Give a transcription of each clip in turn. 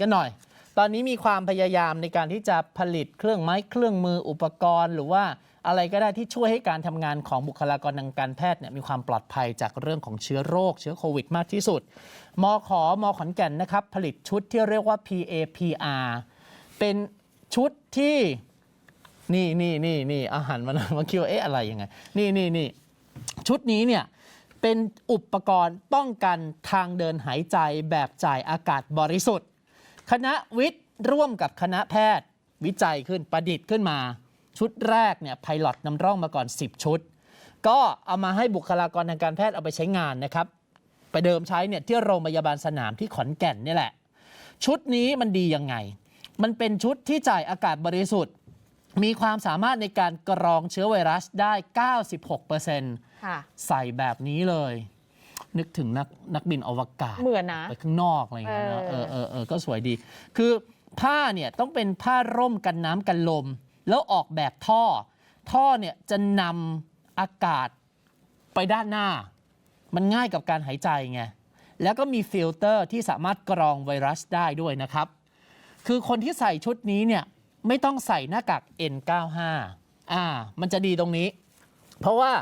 กันหน่อย ตอนนี้มีความพยายามในการที่จะผลิตเครื่องไม้เครื่องมืออุปกรณ์ หรือว่าอะไรก็ได้ที่ช่วยให้การทำงานของบุคลากรทางการแพทย์เนี่ยมีความปลอดภัยจากเรื่องของเชื้อโรค เชื้อโควิดมากที่สุดมขอมขอนแก่นนะครับ ผลิตชุดที่เรียกว่า PAPR เป็นชุดที่นี่นี่นี่นี่อาหารมันมาคิดวาเอ๊ะอะไรยังไง นี่นี่นี่ชุดนี้เนี่ยเป็นอุปกรณ์ป้องกันทางเดินหายใจแบบจ่ายอากาศบริสุทธิ์ คณะวิทย์ร่วมกับคณะแพทย์ วิจัยขึ้นประดิษฐ์ขึ้นมา ชุดแรกเนี่ยไพลอตนำร่องมาก่อน 10 ชุด ก็เอามาให้บุคลากรทางการแพทย์เอาไปใช้งานนะครับ ไปเดิมใช้เนี่ยที่โรงพยาบาลสนามที่ขอนแก่นนี่แหละ ชุดนี้มันดียังไง มันเป็นชุดที่จ่ายอากาศบริสุทธิ์ มีความสามารถในการกรองเชื้อไวรัสได้ 96%ค่ะใส่แบบนี้เลย นึกถึงนักนักบินอวกาศ เหมือนนะ ไปข้างนอกอะไรอย่างเงี้ยเนอะเอเอออเออเออก็สวยดี คือผ้าเนี่ยต้องเป็นผ้าร่มกันน้ำกันลม แล้วออกแบบท่อ ท่อเนี่ยจะนำอากาศไปด้านหน้า มันง่ายกับการหายใจไง แล้วก็มีฟิลเตอร์ที่สามารถกรองไวรัสได้ด้วยนะครับ คือคนที่ใส่ชุดนี้เนี่ยไม่ต้องใส่หน้ากาก N95 อ่า มันจะดีตรงนี้ เพราะว่า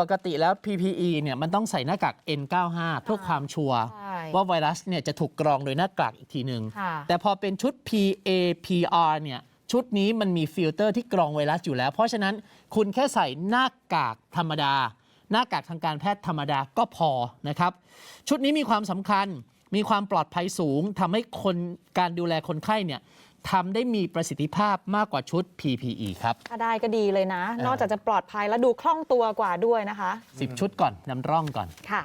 ปกติแล้ว PPE เนี่ยมันต้องใส่หน้ากาก N95 เพื่อความชัวร์ใช่ว่าไวรัสเนี่ยจะถูกกรองโดยหน้ากากอีกทีหนึ่งค่ะแต่พอเป็นชุด PAPR เนี่ยชุดนี้มันมีฟิลเตอร์ที่กรองไวรัสอยู่แล้ว เพราะฉะนั้นคุณแค่ใส่หน้ากากธรรมดา หน้ากากทางการแพทย์ธรรมดาก็พอนะครับ ชุดนี้มีความสำคัญมีความปลอดภัยสูงทำให้คนการดูแลคนไข้เนี่ย ทำได้มีประสิทธิภาพมากกว่าชุด PPE ครับ ถ้าได้ก็ดีเลยนะเออนอกจากจะปลอดภัยแล้วดูคล่องตัวกว่าด้วยนะคะ 10 ชุดก่อนนำร่องก่อนค่ะ